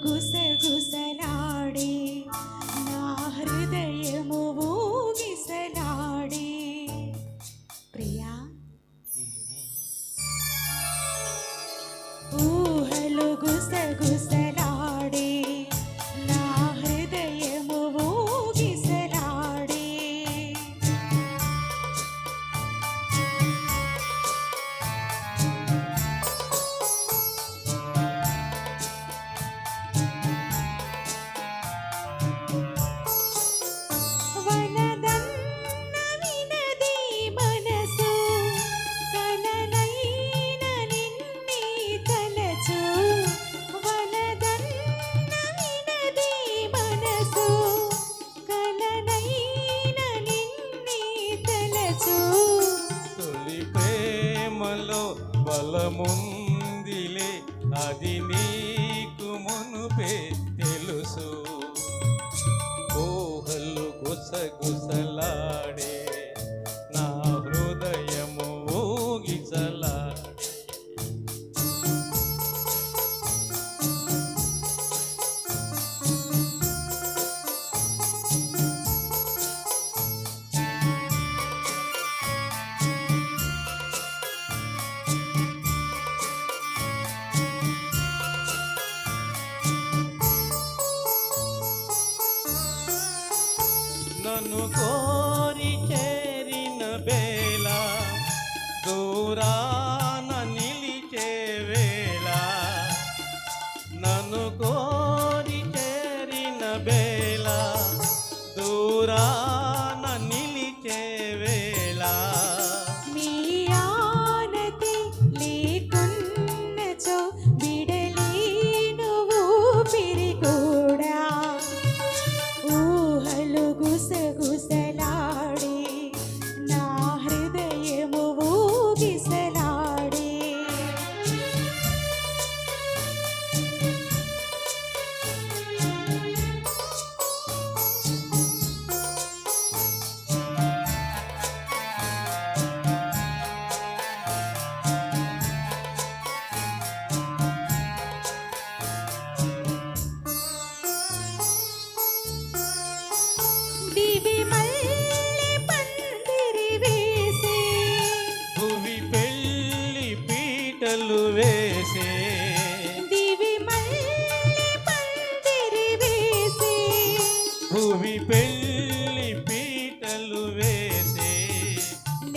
goose, goose. బలముందిలే అది నీకు మునుపే తెలుసు. ఊహలు గుసగుసలాడే నా హృదయము ఊగిసలా thank నన్ను కోరి చేరిన బేళ దూరా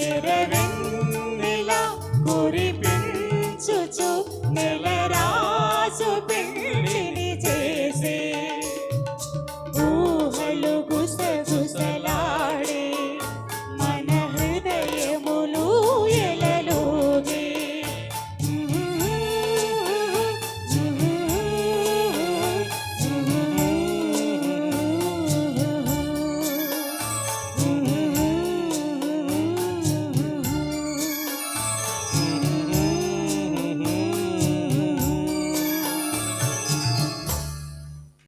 నెరవెన్నెల కురిపించుచు నెల